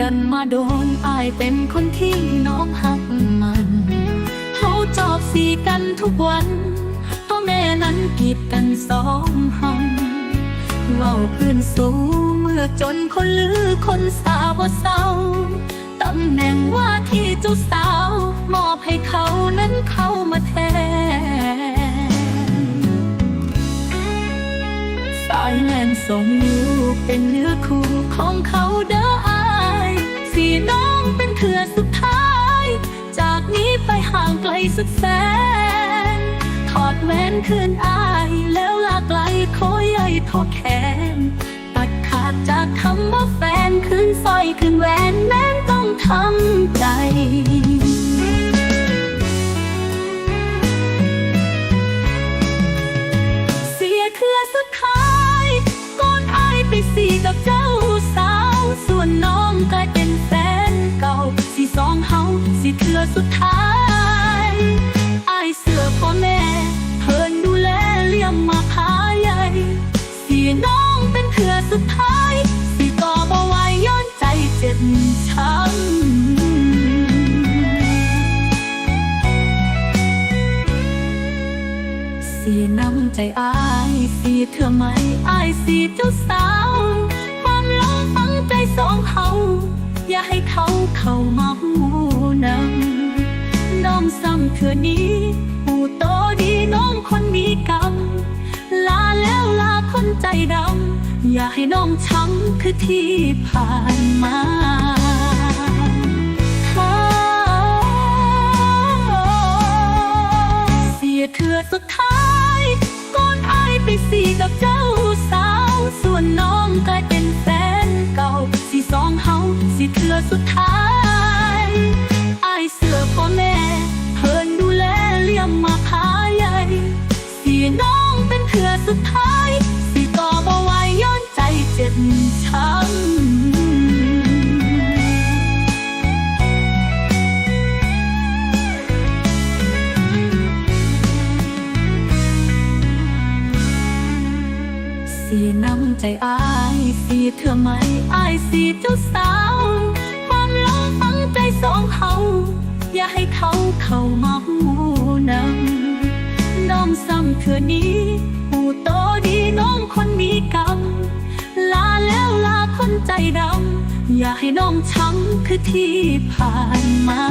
กันมาโดนอายเป็นคนที่น้องหักมันเขาจอบสีกันทุกวันตัวแม่นั้นกีดกันสองห้องเว้าพื้นสูงเมื่อจนคนลือคนสาวบ่เศร้าตำแหน่งว่าที่เจ้าสาว มอบให้เขานั้นเข้ามาแทนสายแลนส่งอยู่เป็นเนื้อคู่ของเขาเด้ออา เถื่อสุดท้าย จากนี้ไปห่างไกลสุดแสน ถอดแว่นคืนอายแล้วลาไกลขอใหญ่ทอแขน ตัดขาดจากคำว่าแฟนคืนสร้อยคืนแหวนแม้นต้องทำใจ สุดท้ายอายเสือพ่อแม่ เพิ่นดูแลเลี้ยงมาพาใหญ่สีน้องเป็นเครือสุดท้าย สีก็บ่ไหวย้อนใจเจ็บช้ำสีน้ำใจอายสีเธอไหมอายสีเจ้าสาว ความหลงฝังใจสองเขา อย่าให้เขาเข้ามาหูนำน้ำ อนี้หูโตดีน้องคนมีกรรม ลาแล้วลาคนใจดำ อย่าให้น้องช้ำคือที่ผ่านมาเสียเธอสุดท้าย ก่อนอายไปสีกับเจ้า สุดท้ายสีก็บ่ไหวย้อนใจเจ็บช้ำสีน้ำใจอายสีเธอไหมอายสีเจ้าสาว ความหลงฝังใจสองเขา อย่าให้เขาเข้ามาหูนำน้องซ้ำเธอนี้ ใจดำอย่าให้น้องช้ำคือที่ผ่านมา